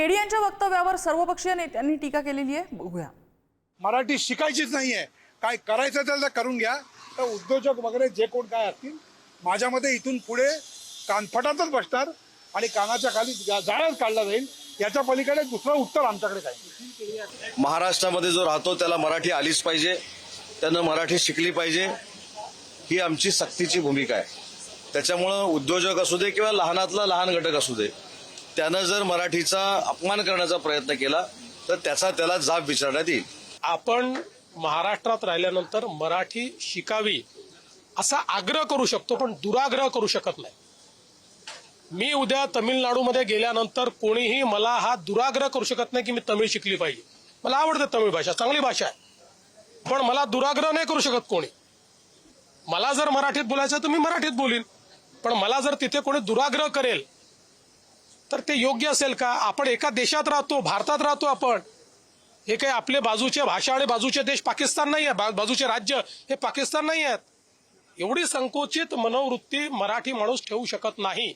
KD यांच्या वक्तव्यावर सर्वपक्षीय नेत्यांनी टीका केलेली आहे. बघूया. मराठी शिकायचीच नाहीये काय करायचं असेल तर करून घ्या. तर उद्योजक वगैरे जे कोण काय असतील माझ्या मते इथून पुढे कानफटातच बसणार आणि कानाच्या खाली जा- जाळच काढला जाईल. याच्या पलीकडे दुसरं उत्तर आमच्याकडे नाही. महाराष्ट्रामध्ये जो राहतो त्याला मराठी आलीच पाहिजे. त्यानं मराठी शिकली पाहिजे. ही आमची सक्तीची भूमिका आहे. त्याच्यामुळं उद्योजक असू दे किंवा लहानातला लहान घटक असू दे त्यानं जर मराठीचा अपमान करण्याचा प्रयत्न केला तर त्याचा त्याला जाब विचारण्यात येईल. आपण महाराष्ट्रात राहिल्यानंतर मराठी शिकावी असा आग्रह करू शकतो पण दुराग्रह करू शकत नाही. मी उद्या तमिळनाडूमध्ये गेल्यानंतर कोणीही मला हा दुराग्रह करू शकत नाही की मी तमिळ शिकली पाहिजे. मला आवडते तमिळ भाषा चांगली भाषा आहे. पण मला दुराग्रह नाही करू शकत कोणी. मला जर मराठीत बोलायचं तर मी मराठीत बोलीन. पण मला जर तिथे कोणी दुराग्रह करेल तर ते योग्य असेल का? आपण एका देशात राहतो भारतात राहतो आपण. हे काही आपले बाजूचे भाषा आणि बाजूचे देश पाकिस्तान नाही आहे. बाजूचे राज्य हे पाकिस्तान नाही आहेत. एवढी संकुचित मनोवृत्ती मराठी माणूस ठेवू शकत नाही.